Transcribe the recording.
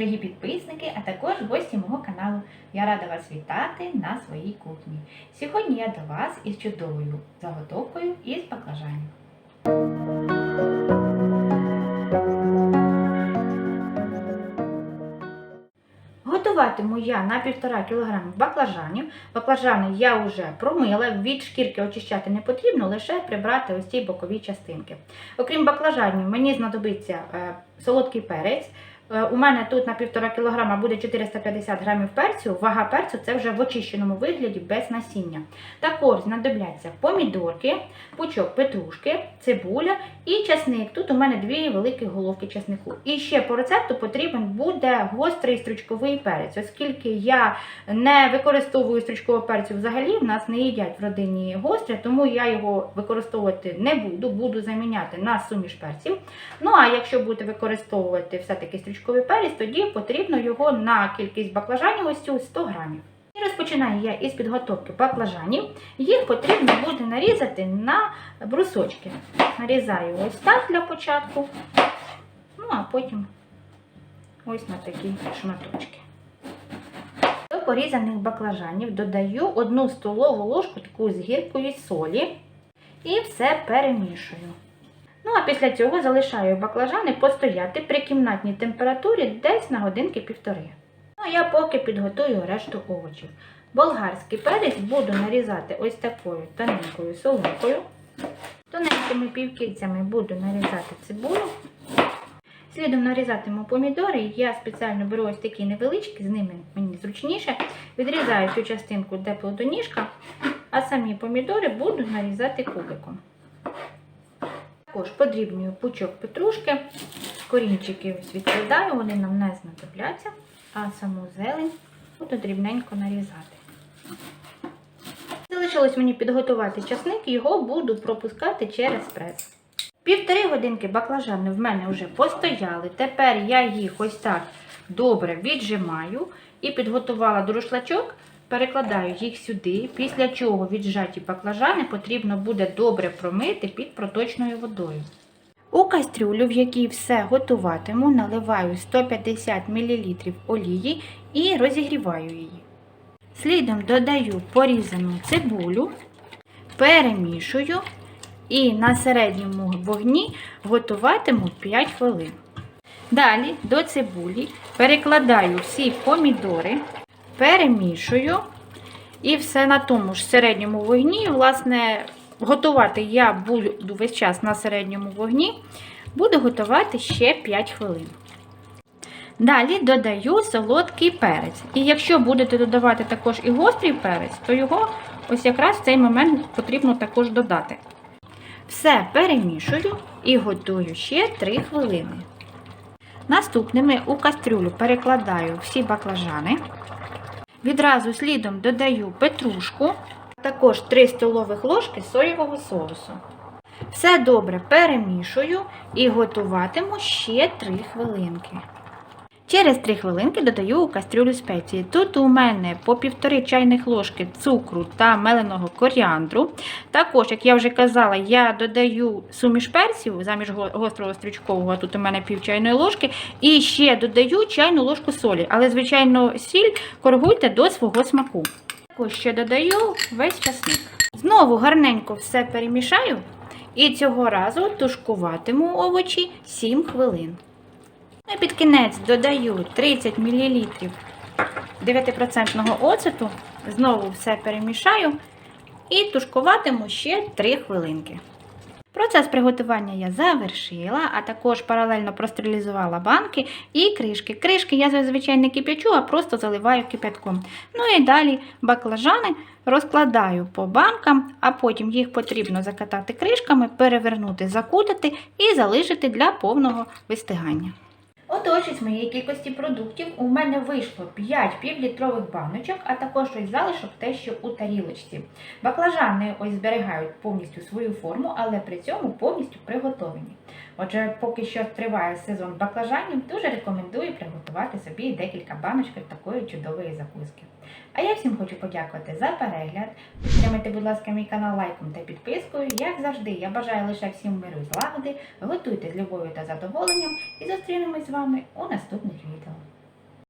дорогі підписники, а також гості мого каналу. Я рада вас вітати на своїй кухні. Сьогодні я до вас із чудовою заготовкою із баклажанів. Готуватиму я на 1,5 кг баклажанів. Баклажани я вже промила, від шкірки очищати не потрібно, лише прибрати ось ці бокові частинки. Окрім баклажанів, мені знадобиться е, солодкий перець. Е, У мене тут на 1,5 кг буде 450 грамів перцю. Вага перцю це вже в очищеному вигляді без насіння. Також знадобляться помідорки, пучок петрушки, цибуля і часник. Тут у мене дві великі головки часнику. І ще по рецепту потрібен буде гострий стручковий перець, оскільки я не використовую стручкового перцю взагалі, в нас не їдять в родині гостре, тому я його використовувати не буду, буду заміняти на суміш перців. Ну а якщо будете використовувати все-таки стручковий перець, тоді потрібно його на кількість баклажанів ось цю 100 грамів. І розпочинаю я із підготовки баклажанів. Їх потрібно буде нарізати на брусочки. Нарізаю ось так для початку, ну а потім ось на такі шматочки. До порізаних баклажанів додаю 1 столову ложку таку з гіркої солі і все перемішую. Ну, а після цього залишаю баклажани постояти при кімнатній температурі десь на годинки півтори. Ну, а я поки підготую решту овочів. Болгарський перець буду нарізати ось такою тоненькою соломкою. Тоненькими півкільцями буду нарізати цибулю. Слідом нарізатиму помідори. Я спеціально беру ось такі невеличкі, з ними мені зручніше. Відрізаю цю частинку, де плодоніжка, а самі помідори буду нарізати кубиком. Також подрібнюю пучок петрушки, корінчики відкладаю, вони нам не знадобляться, а саму зелень буду дрібненько нарізати. Залишилось мені підготувати часник, його буду пропускати через прес. Півтори годинки баклажани в мене вже постояли. Тепер я їх ось так добре віджимаю і підготувала друшлачок. Перекладаю їх сюди, після чого віджаті баклажани потрібно буде добре промити під проточною водою. У кастрюлю, в якій все готуватиму, наливаю 150 мл олії і розігріваю її. Слідом додаю порізану цибулю, перемішую і на середньому вогні готуватиму 5 хвилин. Далі до цибулі перекладаю всі помідори, перемішую і все на тому ж середньому вогні. Власне, готувати я буду весь час на середньому вогні, буду готувати ще 5 хвилин. Далі додаю солодкий перець. І якщо будете додавати також і гострий перець, то його ось якраз в цей момент потрібно також додати. Все перемішую і готую ще 3 хвилини. Наступними у кастрюлю перекладаю всі баклажани. Відразу слідом додаю петрушку, також 3 столових ложки соєвого соусу. Все добре перемішую і готуватиму ще 3 хвилинки. Через 3 хвилинки додаю у кастрюлю спеції. Тут у мене по півтори чайних ложки цукру та меленого коріандру. Також, як я вже казала, я додаю суміш перців заміж гострого стрічкового, тут у мене пів чайної ложки. І ще додаю чайну ложку солі. Але, звичайно, сіль коригуйте до свого смаку. Також ще додаю весь часник. Знову гарненько все перемішаю. І цього разу тушкуватиму овочі 7 хвилин. Ну і під кінець додаю 30 мл 9% оцету, знову все перемішаю і тушкуватиму ще 3 хвилинки. Процес приготування я завершила, а також паралельно простерилізувала банки і кришки. Кришки я зазвичай не кип'ячу, а просто заливаю кипятком. Ну і далі баклажани розкладаю по банкам, а потім їх потрібно закатати кришками, перевернути, закутати і залишити для повного вистигання. Отож, моєї кількості продуктів у мене вийшло 5 півлітрових баночок, а також ось залишок те, що у тарілочці. Баклажани ось зберігають повністю свою форму, але при цьому повністю приготовані. Отже, поки що триває сезон баклажанів, дуже рекомендую приготувати собі декілька баночок такої чудової закуски. А я всім хочу подякувати за перегляд. Підтримайте, будь ласка, мій канал лайком та підпискою. Як завжди, я бажаю лише всім миру і злагоди. Готуйте з любов'ю та задоволенням і зустрінемось з вами у наступних відео.